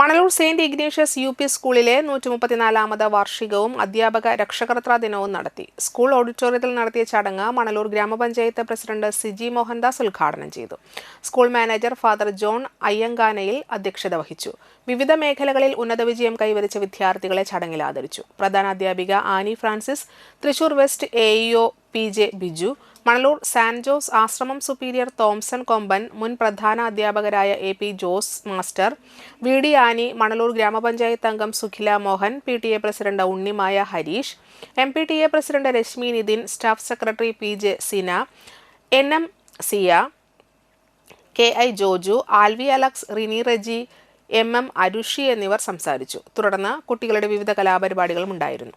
Manalur saint Ignatius U P സ്കൂളിലെ നൂറ്റി മുപ്പത്തിനാലാമത് വാർഷികവും അധ്യാപക രക്ഷകർത്താ ദിനവും നടത്തി. സ്കൂൾ ഓഡിറ്റോറിയത്തിൽ നടത്തിയ ചടങ്ങ് മണലൂർ ഗ്രാമപഞ്ചായത്ത് പ്രസിഡന്റ് സിജി മോഹൻദാസ് ഉദ്ഘാടനം ചെയ്തു. സ്കൂൾ മാനേജർ ഫാദർ ജോൺ അയ്യങ്കാനയിൽ അധ്യക്ഷത വഹിച്ചു. വിവിധ മേഖലകളിൽ ഉന്നത വിജയം കൈവരിച്ച വിദ്യാർത്ഥികളെ ചടങ്ങിൽ ആദരിച്ചു. പ്രധാന അധ്യാപിക Annie Francis Thrissur west A P J Biju Manalur San Jose ആശ്രമം സുപ്പീരിയർ തോംസൺ കൊമ്പൻ മുൻ പ്രധാന അധ്യാപകരായ A P Jose master V D Annie Manalur ഗ്രാമപഞ്ചായത്ത് അംഗം Sukhila Mohan P T A president Unnimaya Harish M P T A president Reshmi Nithin staff secretary P J Sina N M Siya K I Joju Alvi Alex Rini Reji M M Arushi എന്നിവർ സംസാരിച്ചു. തുടർന്ന് കുട്ടികളുടെ വിവിധ കലാപരിപാടികളും ഉണ്ടായിരുന്നു.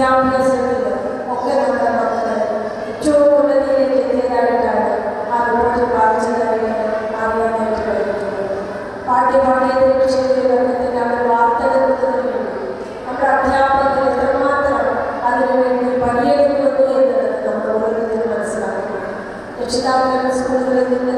വിദ്യാഭ്യാസത്തിലും ഒക്കെ നമ്മുടെ മക്കൾ ഏറ്റവും ഉന്നതിയിലേക്ക് എത്തിയതായിട്ടാണ് ആ റിപ്പോർട്ട് വായിച്ചതായിട്ട് അറിയാനായിട്ട് കഴിഞ്ഞിട്ടുള്ളത് പാഠ്യപാഠ്യേതര വേണ്ടി നമ്മുടെ അധ്യാപകർ എത്രമാത്രം അതിനുവേണ്ടി പണിയെടുക്കുന്നു എന്നുള്ളത് നമ്മൾ ഓരോരുത്തരും മനസ്സിലാക്കണം രക്ഷിതാക്കൾ സ്കൂളുകളിൽ നിന്ന്